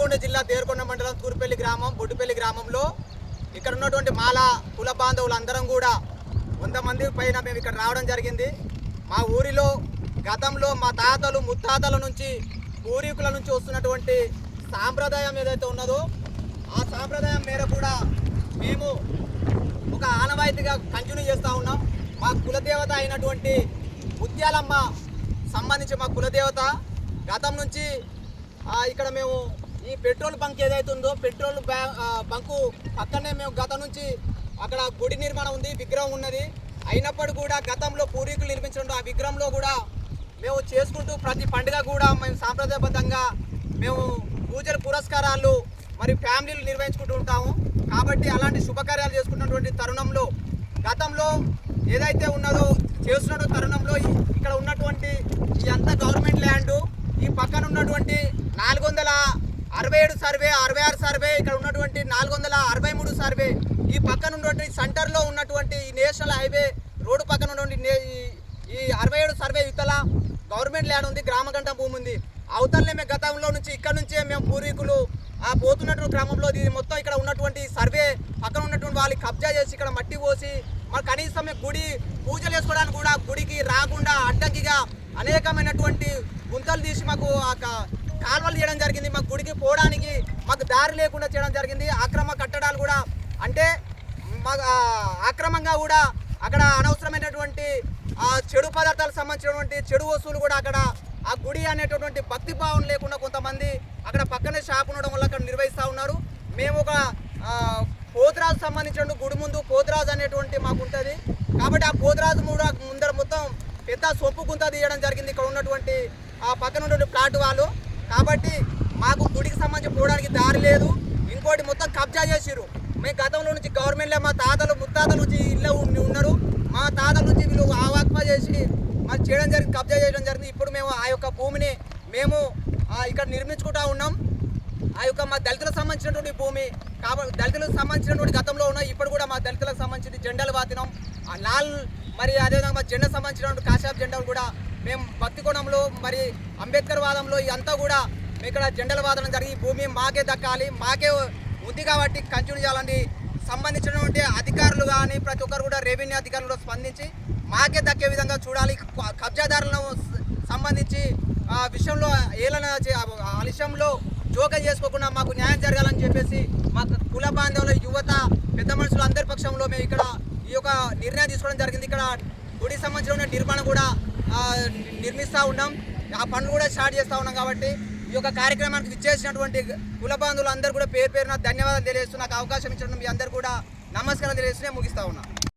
నల్గొండ జిల్లా దేవరకొండ మండలం తూర్పల్లి గ్రామం బొడ్డుపల్లి గ్రామంలో ఇక్కడ ఉన్నటువంటి మాల కుల బాంధవులందరం కూడా వంద మంది పైన మేము ఇక్కడ రావడం జరిగింది. మా ఊరిలో గతంలో మా తాతలు ముత్తాతల నుంచి పూర్వీకుల నుంచి వస్తున్నటువంటి సాంప్రదాయం ఏదైతే ఉన్నదో ఆ సాంప్రదాయం మేర కూడా మేము ఒక ఆనవాయితీగా కంటిన్యూ చేస్తూ ఉన్నాం. మా కులదేవత అయినటువంటి ముత్యాలమ్మ సంబంధించి మా కులదేవత గతం నుంచి ఇక్కడ మేము ఈ పెట్రోల్ బంక్ ఏదైతే ఉందో పెట్రోల్ బంకు పక్కనే మేము గతం నుంచి అక్కడ గుడి నిర్మాణం ఉంది విగ్రహం ఉన్నది. అయినప్పటికీ కూడా గతంలో పూర్వీకులు నిర్మించడం ఆ విగ్రహంలో కూడా మేము చేసుకుంటూ ప్రతి పండుగ కూడా మేము సాంప్రదాయబద్ధంగా మేము పూజలు పురస్కారాలు మరి ఫ్యామిలీలు నిర్వహించుకుంటూ ఉంటాము. కాబట్టి అలాంటి శుభకార్యాలు చేసుకున్నటువంటి తరుణంలో గతంలో ఏదైతే ఉన్నదో చేస్తున్న తరుణంలో ఇక్కడ ఉన్నటువంటి ఈ అంతా గవర్నమెంట్ ల్యాండ్ ఈ పక్కన ఉన్నటువంటి నాలుగు వందల అరవై ఏడు సర్వే అరవై ఆరు సర్వే ఇక్కడ ఉన్నటువంటి నాలుగు వందల అరవై మూడు సర్వే. ఈ పక్కన ఉన్నటువంటి సెంటర్లో ఉన్నటువంటి ఈ నేషనల్ హైవే రోడ్డు పక్కన ఉన్నటువంటి నే- ఈ- అరవై ఏడు సర్వే ఇతల గవర్నమెంట్ ల్యాండ్ ఉంది గ్రామగంట భూమి ఉంది. అవతలనే మేము గతంలో నుంచి ఇక్కడ నుంచే మేము పూర్వీకులు ఆ పోతున్నటువంటి క్రమంలో ఇది మొత్తం ఇక్కడ ఉన్నటువంటి సర్వే పక్కన ఉన్నటువంటి వాళ్ళు కబ్జా చేసి ఇక్కడ మట్టి పోసి మరి కనీసం గుడి పూజలు చేసుకోవడానికి కూడా గుడికి రాకుండా అడ్డంకిగా అనేకమైనటువంటి గుంతలు తీసి మాకు ఆ కాలువలు చేయడం జరిగింది మాకు గుడికి పోవడానికి మాకు దారి లేకుండా చేయడం జరిగింది. అక్రమ కట్టడాలు కూడా అంటే మాకు అక్రమంగా కూడా అక్కడ అనవసరమైనటువంటి ఆ చెడు పదార్థాలకు సంబంధించినటువంటి చెడు వస్తువులు కూడా అక్కడ ఆ గుడి అనేటటువంటి భక్తి భావం లేకుండా కొంతమంది అక్కడ పక్కనే షాప్ ఉండడం వల్ల అక్కడ నిర్వహిస్తూ ఉన్నారు. మేము ఒక ఆ, పోతురాజు సంబంధించిన గుడి ముందు పోతురాజు అనేటువంటి మాకు ఉంటుంది. కాబట్టి ఆ పోతురాజు కూడా ముందర మొత్తం పెద్ద సొప్పు గుంత తీయడం జరిగింది. ఇక్కడ ఉన్నటువంటి ఆ పక్కన ఉన్నటువంటి ప్లాట్ వాళ్ళు. కాబట్టి మాకు గుడికి సంబంధించి పోవడానికి దారి లేదు. ఇంకోటి మొత్తం కబ్జా చేసిరు మేము గతంలో నుంచి గవర్నమెంట్లో మా తాతలు ముత్తాతల నుంచి ఇల్లు ఉన్నారు. మా తాతల నుంచి వీళ్ళు ఆవాక్ప చేసి మరి చేయడం జరిగింది కబ్జా చేయడం జరిగింది. ఇప్పుడు మేము ఆ యొక్క భూమిని మేము ఇక్కడ నిర్మించుకుంటా ఉన్నాం. ఆ యొక్క మా దళితులకు సంబంధించినటువంటి భూమి కాబట్టి దళితులకు సంబంధించినటువంటి గతంలో ఉన్న ఇప్పుడు కూడా మా దళితులకు సంబంధించిన జెండాలు వాతినాం. ఆ లాల్ మరి అదేవిధంగా మా జెండా సంబంధించినటువంటి కాశాప్ జెండాలు కూడా మేము భక్తికోణంలో మరి అంబేద్కర్ వాదంలో ఇదంతా కూడా ఇక్కడ జెండల వాదన జరిగి భూమి మాకే దక్కాలి మాకే ఉంది కాబట్టి కంటిన్యూ చేయాలని సంబంధించినటువంటి అధికారులు కానీ ప్రతి ఒక్కరు కూడా రెవెన్యూ అధికారులు కూడా స్పందించి మాకే దక్కే విధంగా చూడాలి. కబ్జాదారులను సంబంధించి ఆ విషయంలో ఏలన ఆ విషయంలో జోక్యం చేసుకోకుండా మాకు న్యాయం జరగాలని చెప్పేసి మా కుల బాంధవుల యువత పెద్ద మనుషులు అందరి పక్షంలో మేము ఇక్కడ ఈ యొక్క నిర్ణయం తీసుకోవడం జరిగింది. ఇక్కడ గుడి సంబంధించిన నిర్మాణం కూడా నిర్మిస్తూ ఉన్నాం. ఆ పనులు కూడా స్టార్ట్ చేస్తూ ఉన్నాం కాబట్టి ఈ యొక్క కార్యక్రమానికి విచ్చేసినటువంటి కుల బంధువులు అందరూ కూడా పేరు పేరున ధన్యవాదాలు తెలియజేస్తూ నాకు అవకాశం ఇచ్చిన మీ అందరూ కూడా నమస్కారం తెలియజేస్తూనే ముగిస్తూ ముగిస్తా ఉన్నాను